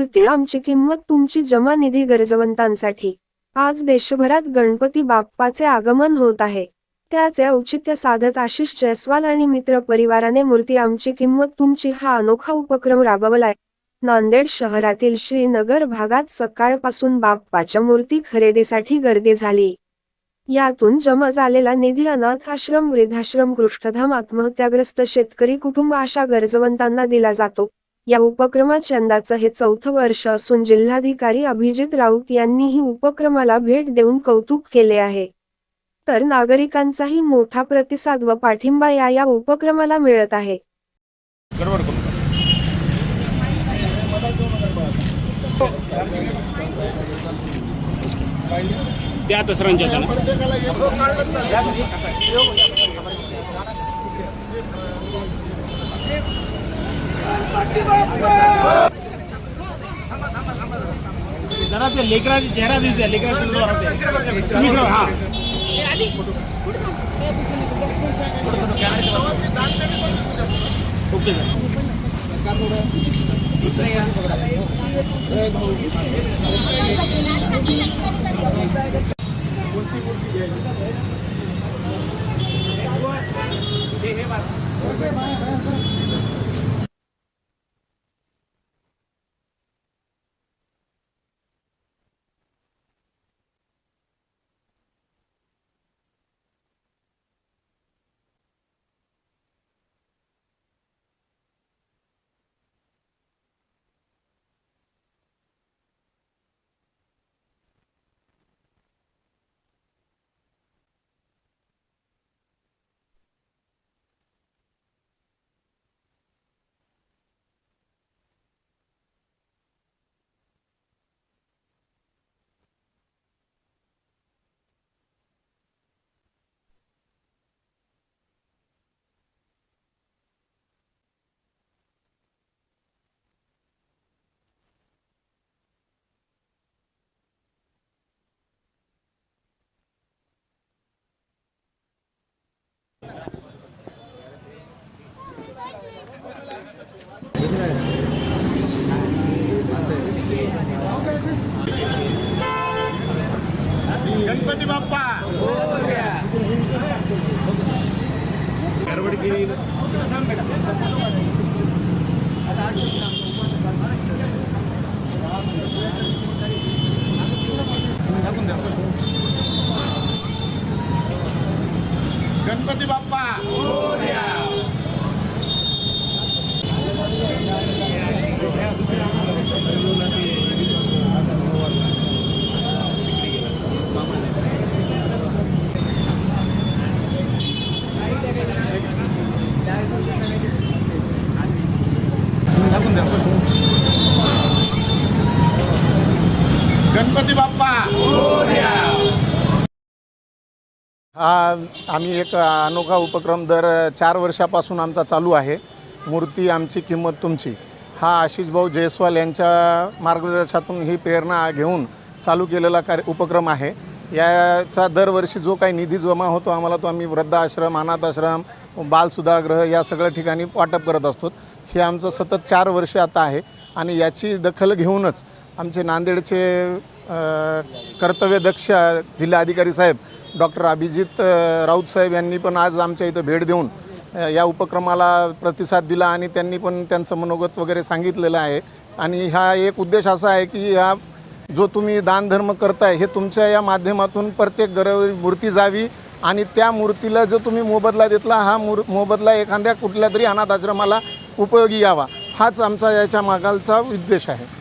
मूर्ती आमची किंमत तुमची जमा निधी गरजवंतांसाठी. आज देशभरात गणपती बाप्पाचे आगमन होत आहे. त्याचे औचित्य साधत आशिष जयस्वाल आणि मित्र परिवाराने मूर्ती आमची किंमत तुमची हा अनोखा उपक्रम राबवलाय. नांदेड शहरातील श्रीनगर भागात सकाळपासून बाप्पाच्या मूर्ती खरेदीसाठी गर्दी झाली. यातून जमा झालेला निधी अनाथ आश्रम वृद्धाश्रम कृष्ठधाम आत्महत्याग्रस्त शेतकरी कुटुंब अशा गरजवंतांना दिला जातो. या उपक्रमात यंदाचं हे चौथं वर्ष असून जिल्हाधिकारी अभिजित राऊत यांनीही उपक्रमाला भेट देऊन कौतुक केले आहे. तर नागरिकांचाही मोठा प्रतिसाद व पाठिंबा या या उपक्रमाला मिळत आहे. त्या जरा ते लेकराचे चेहरा दिसते लेकरा हा. Okay sir Ganpati Bappa. Ganpati Bappa Ganpati Bappa. हा आम्ही एक अनोखा उपक्रम दर चार वर्षापासून आमचा चालू आहे. मूर्ती आमची किंमत तुमची. हा आशिष भाऊ जयस्वाल यांच्या मार्गदर्शनातून ही प्रेरणा घेऊन चालू केलेला कार्य उपक्रम आहे. याचा दरवर्षी जो काही निधी जमा होतो आम्हाला तो आम्ही वृद्धाश्रम अनाथाश्रम बालसुधागृह या सगळ्या ठिकाणी वाटप करत असतो. हे आमचं सतत चार वर्ष आता आहे आणि याची दखल घेऊनच आमचे नांदेडचे कर्तव्यदक्ष जिल्हाधिकारी साहेब डॉक्टर अभिजित राऊत साहेब यांनी पण आज आमच्या इथं भेट देऊन या उपक्रमाला प्रतिसाद दिला आणि त्यांनी पण त्यांचं मनोगत वगैरे सांगितलेलं आहे. आणि हा एक उद्देश असा आहे की ह्या जो तुम्ही दानधर्म करताय हे तुमच्या या माध्यमातून प्रत्येक घर मूर्ती जावी आणि त्या मूर्तीला जो तुम्ही मोबदला देतला हा मूर मोबदला एखाद्या कुठल्या तरी अनाथ आश्रमाला उपयोगी यावा. हाच आमचा याच्या मागालचा उद्देश आहे.